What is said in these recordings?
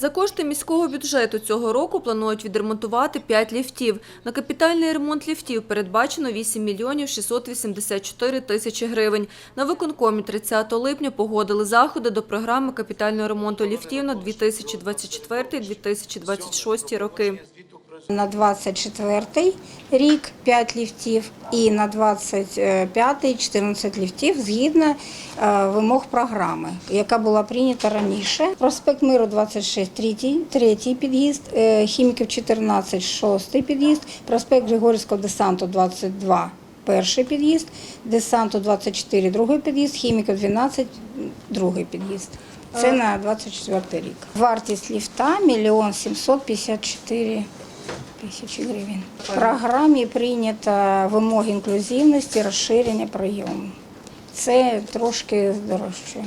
За кошти міського бюджету цього року планують відремонтувати 5 ліфтів. На капітальний ремонт ліфтів передбачено 8 мільйонів 684 тисячі гривень. На виконкомі 30 липня погодили заходи до програми капітального ремонту ліфтів на 2024-2026 роки. На 24 рік 5 ліфтів і на 25 14 ліфтів згідно е, вимог програми, яка була прийнята раніше. Проспект Миру 26 третій, третій під'їзд, е, Хіміків 14 шостий під'їзд, проспект Григорівського десанту 22 перший під'їзд, десанту 24 другий під'їзд, Хіміків 12 другий під'їзд. Це на 24 рік. Вартість ліфта – мільйон 754 тисячі гривень. В програмі прийнято вимоги інклюзивності, розширення прийому. Це трошки дорожче.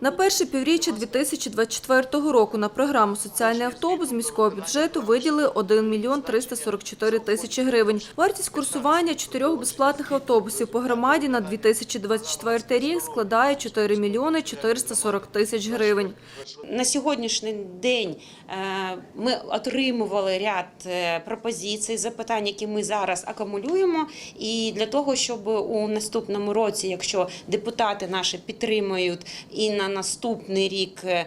На перше півріччя 2024 року на програму «Соціальний автобус» міського бюджету виділили 1 мільйон 344 тисячі гривень. Вартість курсування чотирьох безплатних автобусів по громаді на 2024 рік складає 4 мільйони 440 тисяч гривень. На сьогоднішній день е, ми отримували ряд е, пропозицій, запитань, які ми зараз акумулюємо. І для того, щоб у наступному році, якщо депутати наші підтримують і на наступний рік е,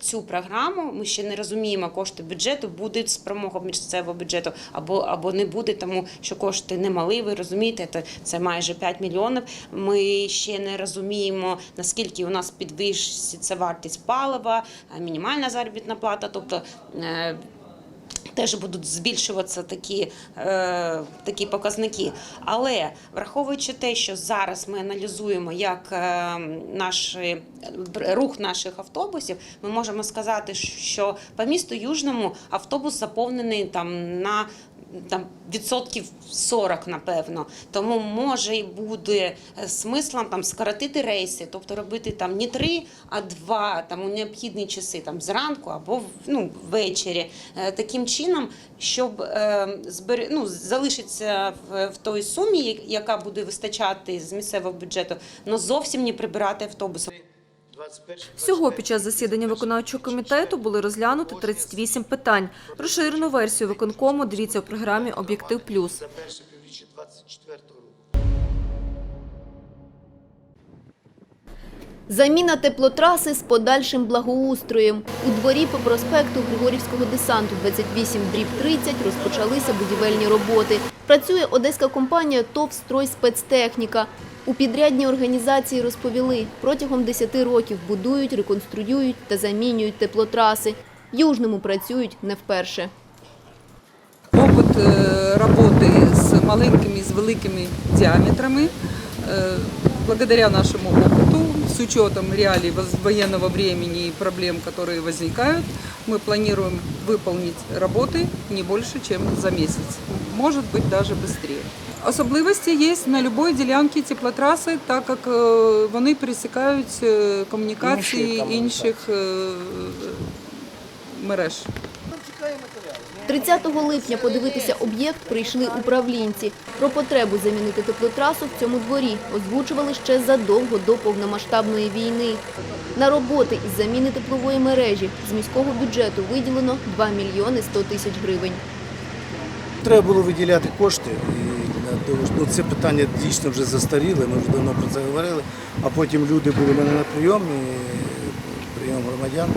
цю програму, ми ще не розуміємо, кошти бюджету будуть спромога місцевого бюджету або, або не буде, тому що кошти немалі, ви розумієте, це, це майже 5 мільйонів. Ми ще не розуміємо, наскільки у нас підвищиться вартість палива, е, мінімальна заробітна плата, тобто. Теж будуть збільшуватися такі, е, такі показники. Але враховуючи те, що зараз ми аналізуємо як е, наш рух наших автобусів, ми можемо сказати, що по місту Южному автобус заповнений там на там відсотків 40, напевно. Тому може і буде е, смислом там скоротити рейси, тобто робити там не три, а два там у необхідні часи, там зранку або ну, ввечері. Е, Таким чином, щоб е, збер... ну, залишиться в, в той сумі, яка буде вистачати з місцевого бюджету, але зовсім не прибирати автобуси. Всього під час засідання виконавчого комітету були розглянути 38 питань. Розширену версію виконкому дивіться у програмі «Об'єктив плюс». Заміна теплотраси з подальшим благоустроєм. У дворі по проспекту Григорівського десанту 28 дріб 30 розпочалися будівельні роботи. Працює одеська компанія ТОВ «Строй спецтехніка». У підрядній організації розповіли, протягом 10 років будують, реконструюють та замінюють теплотраси. В Южному працюють не вперше. Опыт э, работы с маленькими и с великими диаметрами. Э, Благодаря нашему опыту, с учетом реалий воз- военного времени и проблем, которые возникают, мы планируем выполнить работы не больше, чем за месяц. Может быть, даже быстрее. Особливості є на будь-якій ділянці теплотраси, так як е, вони пересікають е, комунікації інших е, мереж. 30 липня подивитися об'єкт прийшли управлінці. Про потребу замінити теплотрасу в цьому дворі озвучували ще задовго до повномасштабної війни. На роботи із заміни теплової мережі з міського бюджету виділено 2 мільйони 100 тисяч гривень. Треба було виділяти кошти. Того, ну, це питання дійсно вже застаріле, ми вже давно про це говорили. А потім люди були в мене на прийомі, прийом громадян.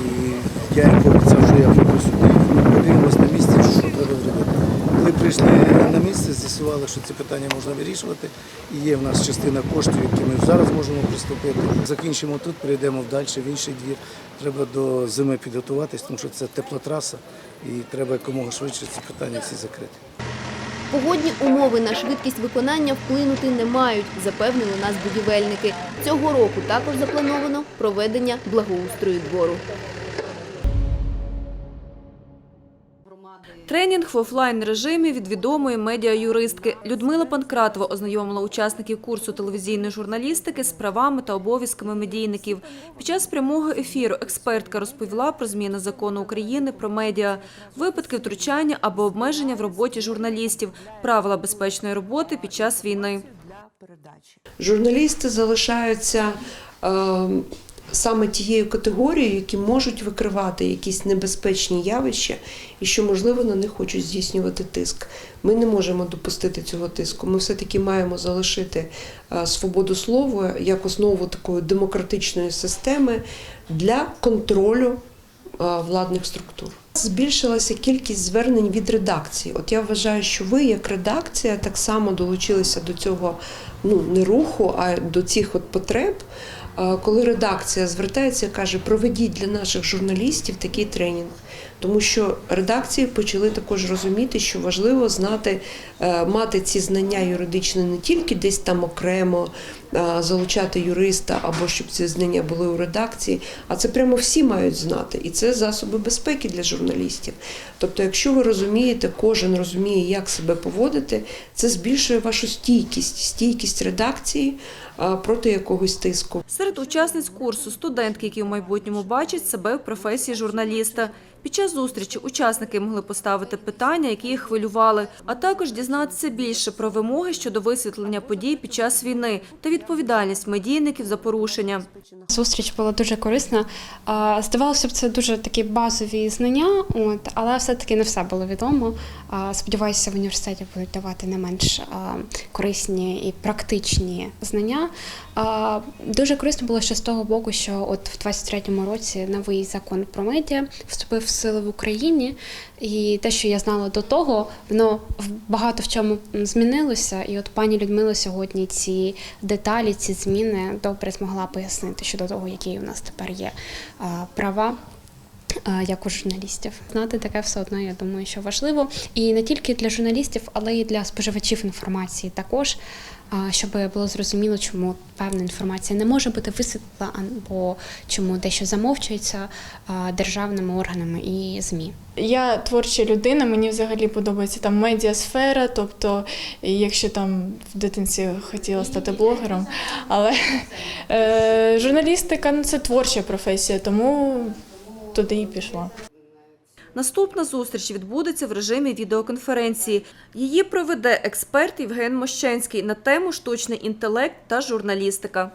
І я їм пообіцяв, що я прийду сюди. Ми подивимося на місці, що треба зробити. Коли прийшли на місце, з'ясували, що це питання можна вирішувати. І є в нас частина коштів, які ми зараз можемо приступити. Закінчимо тут, перейдемо вдалі, в інший двір. Треба до зими підготуватись, тому що це теплотраса, і треба якомога швидше ці питання всі закрити. Погодні умови на швидкість виконання вплинути не мають, запевнили нас будівельники. Цього року також заплановано проведення благоустрою двору. Тренінг в офлайн режимі від відомої медіа-юристки Людмила Панкратова ознайомила учасників курсу телевізійної журналістики з правами та обов'язками медійників. Під час прямого ефіру експертка розповіла про зміни закону України про медіа, випадки втручання або обмеження в роботі журналістів, правила безпечної роботи під час війни. Журналісти залишаються е, саме тією категорією, які можуть викривати якісь небезпечні явища і що, можливо, на них хочуть здійснювати тиск. Ми не можемо допустити цього тиску. Ми все-таки маємо залишити е, свободу слова як основу такої демократичної системи для контролю е, владних структур. Збільшилася кількість звернень від редакції. От я вважаю, що ви, як редакція, так само долучилися до цього ну не руху, а до цих от потреб. Е, Коли редакція звертається каже, проведіть для наших журналістів такий тренінг, тому що редакції почали також розуміти, що важливо знати, е, мати ці знання юридичні не тільки десь там окремо е, залучати юриста або щоб ці знання були у редакції, а це прямо всі мають знати, і це засоби безпеки для журналістів. Тобто, якщо ви розумієте, кожен розуміє, як себе поводити, це збільшує вашу стійкість, стійкість редакції е, проти якогось тиску. Серед учасниць курсу студентки, які в майбутньому бачать себе в професії журналіста. Під час зустрічі учасники могли поставити питання, які їх хвилювали, а також дізнатися більше про вимоги щодо висвітлення подій під час війни та відповідальність медійників за порушення. Зустріч була дуже корисна. Здавалося б, це дуже такі базові знання, от, але все-таки не все було відомо. Сподіваюся, в університеті будуть давати не менш корисні і практичні знання. Дуже корисно було ще з того боку, що от в 23-му році новий закон про медіа вступив в силу в Україні, і те, що я знала до того, воно в- багато в чому змінилося. І от пані Людмила сьогодні ці деталі, ці зміни добре змогла пояснити щодо того, які у нас тепер є права. А, Як у журналістів. Знати таке все одно, я думаю, що важливо. І не тільки для журналістів, але й для споживачів інформації також, щоб було зрозуміло, чому певна інформація не може бути висвітлена, або чому дещо замовчується державними органами і змі. Я творча людина, мені взагалі подобається там медіасфера, тобто, якщо там в дитинстві хотіла стати блогером, але е, журналістика ну, це творча професія, тому туди і пішла. Наступна зустріч відбудеться в режимі відеоконференції. Її проведе експерт Євген Мощенський на тему штучний інтелект та журналістика.